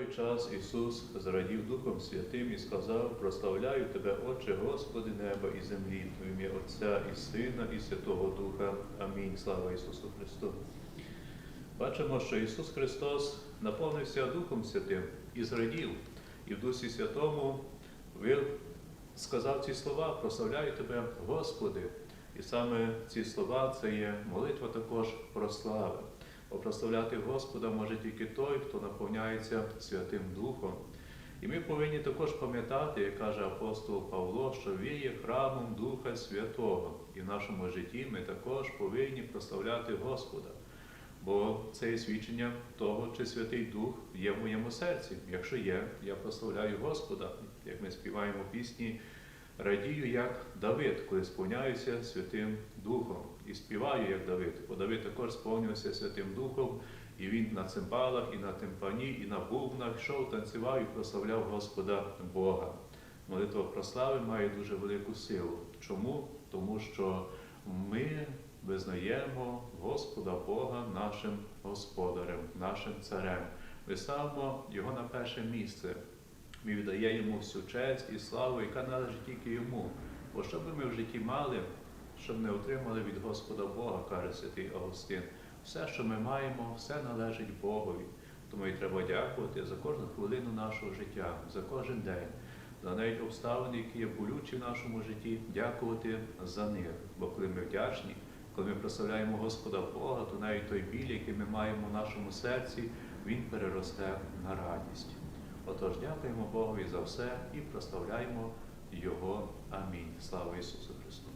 той час Ісус зрадів Духом Святим і сказав: Прославляю Тебе, Отче, Господи, неба і землі, в ім'я Отця і Сина, і Святого Духа. Амінь. Слава Ісусу Христу. Бачимо, що Ісус Христос наповнився Духом Святим і зрадів, і в Дусі Святому Він сказав ці слова: Прославляю Тебе, Господи. І саме ці слова це є молитва також про слави. Прославляти Господа може тільки той, хто наповняється Святим Духом. І ми повинні також пам'ятати, як каже апостол Павло, що він є храмом Духа Святого. І в нашому житті ми також повинні прославляти Господа. Бо це є свідчення того, чи Святий Дух є в моєму серці. Якщо є, я прославляю Господа, як ми співаємо пісні, радію, як Давид, коли сповняюся Святим Духом. І співаю, як Давид. Бо Давид також сповнився Святим Духом, і він на цимбалах, і на тимпані, і на бубнах йшов, танцював і прославляв Господа Бога. Молитва про слави має дуже велику силу. Чому? Тому що ми визнаємо Господа Бога нашим господарем, нашим царем. Ми ставимо його на перше місце. Ми віддаємо всю честь і славу, яка належить тільки йому. Бо що би ми в житті мали, щоб не отримали від Господа Бога, каже святий Августин. Все, що ми маємо, все належить Богові. Тому і треба дякувати за кожну хвилину нашого життя, за кожен день, за навіть обставини, які є болючі в нашому житті, дякувати за них. Бо коли ми вдячні, коли ми прославляємо Господа Бога, то навіть той біль, який ми маємо в нашому серці, він переросте на радість. Отож, дякуємо Богові за все і прославляємо Його. Амінь. Слава Ісусу Христу!